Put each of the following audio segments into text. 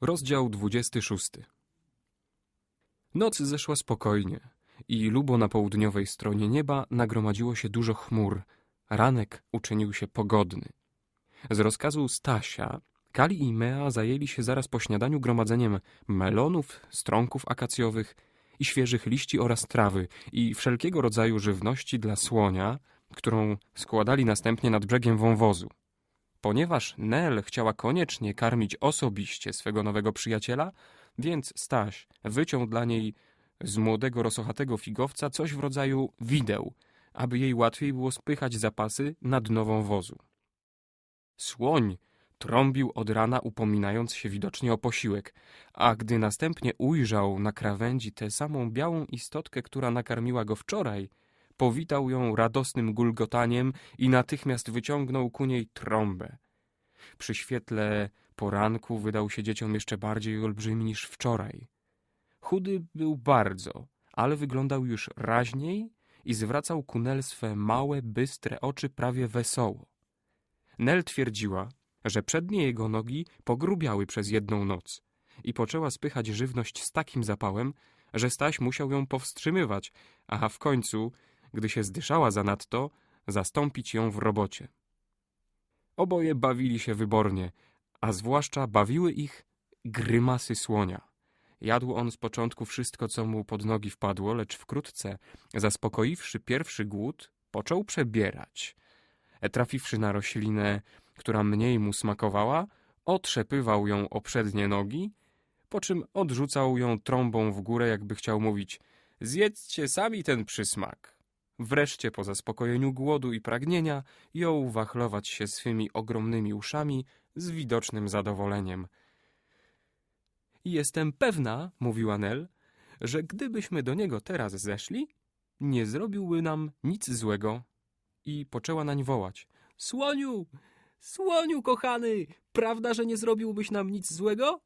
Rozdział 26 Noc zeszła spokojnie i lubo na południowej stronie nieba nagromadziło się dużo chmur. Ranek uczynił się pogodny. Z rozkazu Stasia, Kali i Mea zajęli się zaraz po śniadaniu gromadzeniem melonów, strąków akacjowych i świeżych liści oraz trawy i wszelkiego rodzaju żywności dla słonia, którą składali następnie nad brzegiem wąwozu. Ponieważ Nel chciała koniecznie karmić osobiście swego nowego przyjaciela, więc Staś wyciął dla niej z młodego rosochatego figowca coś w rodzaju wideł, aby jej łatwiej było spychać zapasy na dno wąwozu. Słoń trąbił od rana, upominając się widocznie o posiłek, a gdy następnie ujrzał na krawędzi tę samą białą istotkę, która nakarmiła go wczoraj, powitał ją radosnym gulgotaniem i natychmiast wyciągnął ku niej trąbę. Przy świetle poranku wydał się dzieciom jeszcze bardziej olbrzymi niż wczoraj. Chudy był bardzo, ale wyglądał już raźniej i zwracał ku Nel swe małe, bystre oczy prawie wesoło. Nel twierdziła, że przednie jego nogi pogrubiały przez jedną noc i poczęła spychać żywność z takim zapałem, że Staś musiał ją powstrzymywać, a w końcu, gdy się zdyszała zanadto, zastąpić ją w robocie. Oboje bawili się wybornie, a zwłaszcza bawiły ich grymasy słonia. Jadł on z początku wszystko, co mu pod nogi wpadło, lecz wkrótce, zaspokoiwszy pierwszy głód, począł przebierać. Trafiwszy na roślinę, która mniej mu smakowała, otrzepywał ją o przednie nogi, po czym odrzucał ją trąbą w górę, jakby chciał mówić zjedzcie sami ten przysmak. Wreszcie po zaspokojeniu głodu i pragnienia jął wachlować się swymi ogromnymi uszami z widocznym zadowoleniem. Jestem pewna, mówiła Nel, że gdybyśmy do niego teraz zeszli, nie zrobiłby nam nic złego. I poczęła nań wołać. Słoniu! Słoniu, kochany! Prawda, że nie zrobiłbyś nam nic złego?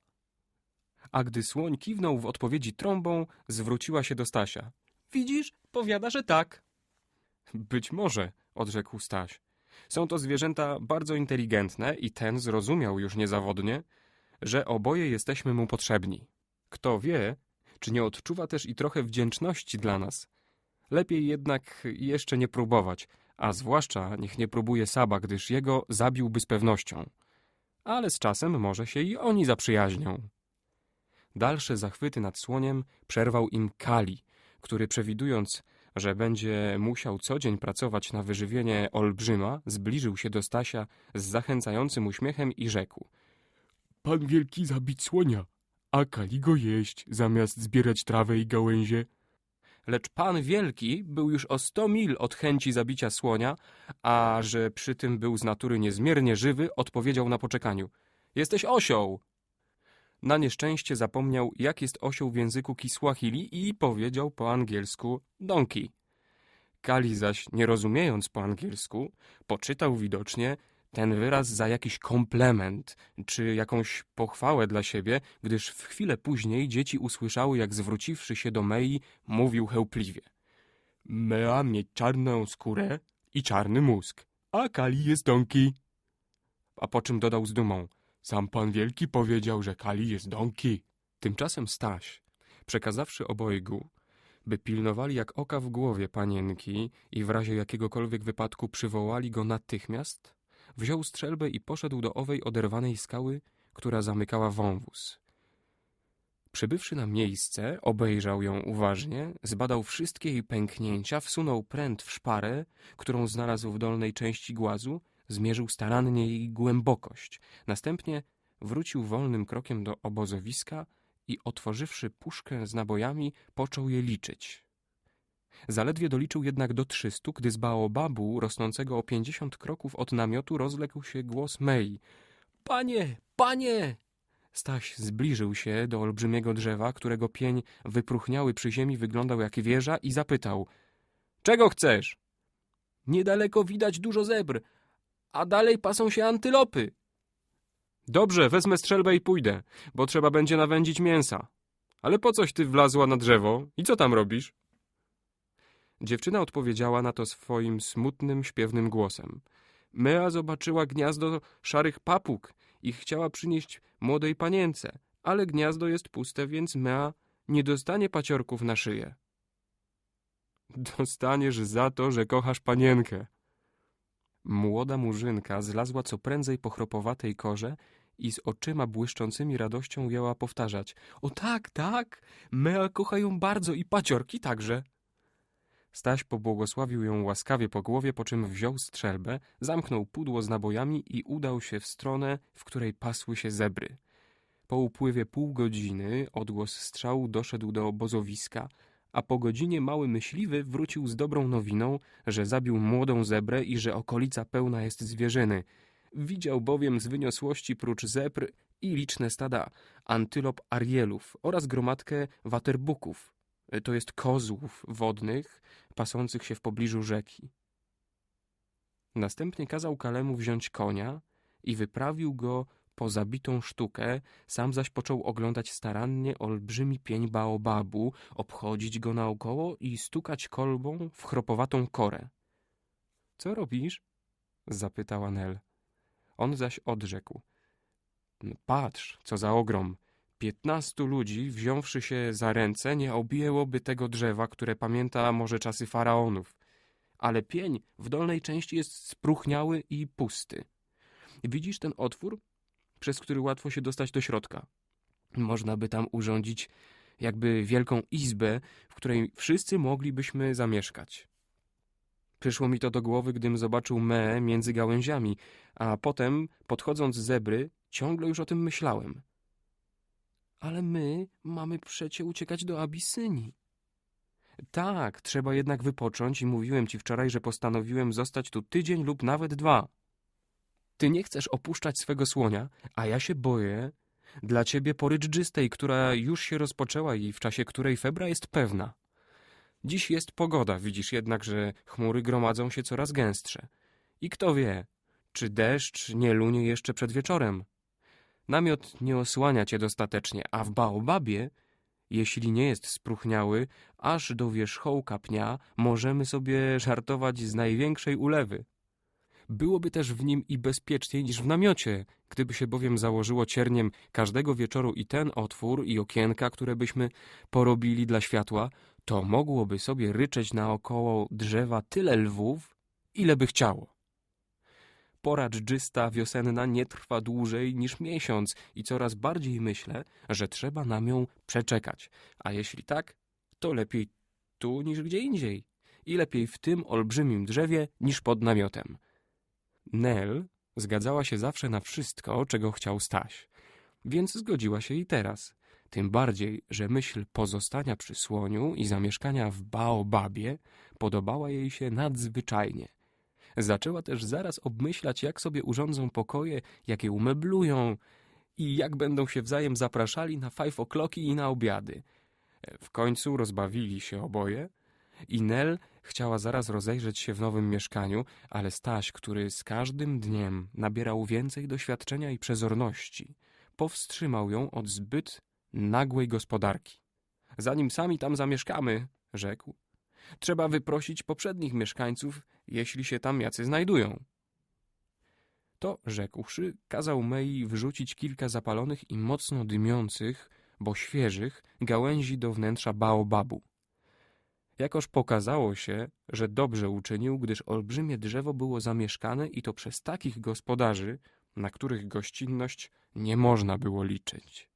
A gdy słoń kiwnął w odpowiedzi trąbą, zwróciła się do Stasia. Widzisz, powiada, że tak. Być może, odrzekł Staś. Są to zwierzęta bardzo inteligentne i ten zrozumiał już niezawodnie, że oboje jesteśmy mu potrzebni. Kto wie, czy nie odczuwa też i trochę wdzięczności dla nas. Lepiej jednak jeszcze nie próbować, a zwłaszcza niech nie próbuje Saba, gdyż jego zabiłby z pewnością. Ale z czasem może się i oni zaprzyjaźnią. Dalsze zachwyty nad słoniem przerwał im Kali, który przewidując, że będzie musiał co dzień pracować na wyżywienie olbrzyma, zbliżył się do Stasia z zachęcającym uśmiechem i rzekł. Pan wielki zabić słonia, a Kali go jeść, zamiast zbierać trawę i gałęzie. Lecz pan wielki był już o sto mil od chęci zabicia słonia, a że przy tym był z natury niezmiernie żywy, odpowiedział na poczekaniu. Jesteś osioł! Na nieszczęście zapomniał, jak jest osioł w języku Kiswahili i powiedział po angielsku donkey. Kali zaś, nie rozumiejąc po angielsku, poczytał widocznie ten wyraz za jakiś komplement czy jakąś pochwałę dla siebie, gdyż w chwilę później dzieci usłyszały, jak zwróciwszy się do Mei, mówił chełpliwie. Mea mieć czarną skórę i czarny mózg, a Kali jest donki. A po czym dodał z dumą. Sam pan wielki powiedział, że Kali jest donki. Tymczasem Staś, przekazawszy obojgu, by pilnowali jak oka w głowie panienki i w razie jakiegokolwiek wypadku przywołali go natychmiast, wziął strzelbę i poszedł do owej oderwanej skały, która zamykała wąwóz. Przybywszy na miejsce, obejrzał ją uważnie, zbadał wszystkie jej pęknięcia, wsunął pręt w szparę, którą znalazł w dolnej części głazu, zmierzył starannie jej głębokość. Następnie wrócił wolnym krokiem do obozowiska i otworzywszy puszkę z nabojami, począł je liczyć. Zaledwie doliczył jednak do trzystu, gdy z baobabu rosnącego o pięćdziesiąt kroków od namiotu rozległ się głos Mei. Panie, panie! Staś zbliżył się do olbrzymiego drzewa, którego pień wypróchniały przy ziemi wyglądał jak wieża i zapytał. Czego chcesz? Niedaleko widać dużo zebr, a dalej pasą się antylopy. Dobrze, wezmę strzelbę i pójdę, bo trzeba będzie nawędzić mięsa. Ale po coś ty wlazła na drzewo i co tam robisz? Dziewczyna odpowiedziała na to swoim smutnym, śpiewnym głosem. Mea zobaczyła gniazdo szarych papug i chciała przynieść młodej panience, ale gniazdo jest puste, więc Mea nie dostanie paciorków na szyję. Dostaniesz za to, że kochasz panienkę. Młoda murzynka zlazła co prędzej po chropowatej korze i z oczyma błyszczącymi radością jęła powtarzać. O tak, tak, Mea kocha ją bardzo i paciorki także. Staś pobłogosławił ją łaskawie po głowie, po czym wziął strzelbę, zamknął pudło z nabojami i udał się w stronę, w której pasły się zebry. Po upływie pół godziny odgłos strzału doszedł do obozowiska, a po godzinie mały myśliwy wrócił z dobrą nowiną, że zabił młodą zebrę i że okolica pełna jest zwierzyny. Widział bowiem z wyniosłości prócz zebr i liczne stada antylop arielów oraz gromadkę waterbuków, to jest kozłów wodnych, pasących się w pobliżu rzeki. Następnie kazał Kalemu wziąć konia i wyprawił go po zabitą sztukę, sam zaś począł oglądać starannie olbrzymi pień baobabu, obchodzić go naokoło i stukać kolbą w chropowatą korę. — Co robisz? — zapytała Nel. On zaś odrzekł. — Patrz, co za ogrom! Piętnastu ludzi, wziąwszy się za ręce, nie objęłoby tego drzewa, które pamięta może czasy faraonów. Ale pień w dolnej części jest spróchniały i pusty. Widzisz ten otwór, przez który łatwo się dostać do środka? Można by tam urządzić jakby wielką izbę, w której wszyscy moglibyśmy zamieszkać. Przyszło mi to do głowy, gdym zobaczył Meę między gałęziami, a potem, podchodząc zebry, ciągle już o tym myślałem. Ale my mamy przecie uciekać do Abisynii. Tak, trzeba jednak wypocząć i mówiłem ci wczoraj, że postanowiłem zostać tu tydzień lub nawet dwa. Ty nie chcesz opuszczać swego słonia, a ja się boję dla ciebie pory dżdżystej, która już się rozpoczęła i w czasie której febra jest pewna. Dziś jest pogoda, widzisz jednak, że chmury gromadzą się coraz gęstsze. I kto wie, czy deszcz nie lunie jeszcze przed wieczorem. Namiot nie osłania cię dostatecznie, a w baobabie, jeśli nie jest spróchniały, aż do wierzchołka pnia możemy sobie żartować z największej ulewy. Byłoby też w nim i bezpieczniej niż w namiocie, gdyby się bowiem założyło cierniem każdego wieczoru i ten otwór, i okienka, które byśmy porobili dla światła, to mogłoby sobie ryczeć naokoło drzewa tyle lwów, ile by chciało. Pora dżdżysta wiosenna nie trwa dłużej niż miesiąc i coraz bardziej myślę, że trzeba nam ją przeczekać. A jeśli tak, to lepiej tu niż gdzie indziej. I lepiej w tym olbrzymim drzewie niż pod namiotem. Nel zgadzała się zawsze na wszystko, czego chciał Staś, więc zgodziła się i teraz. Tym bardziej, że myśl pozostania przy słoniu i zamieszkania w Baobabie podobała jej się nadzwyczajnie. Zaczęła też zaraz obmyślać, jak sobie urządzą pokoje, jak je umeblują i jak będą się wzajem zapraszali na five o'clocki i na obiady. W końcu rozbawili się oboje i Nel chciała zaraz rozejrzeć się w nowym mieszkaniu, ale Staś, który z każdym dniem nabierał więcej doświadczenia i przezorności, powstrzymał ją od zbyt nagłej gospodarki. Zanim sami tam zamieszkamy, rzekł, trzeba wyprosić poprzednich mieszkańców, jeśli się tam jacy znajdują. To rzekłszy, kazał Mei wrzucić kilka zapalonych i mocno dymiących, bo świeżych, gałęzi do wnętrza baobabu. Jakoż pokazało się, że dobrze uczynił, gdyż olbrzymie drzewo było zamieszkane i to przez takich gospodarzy, na których gościnność nie można było liczyć.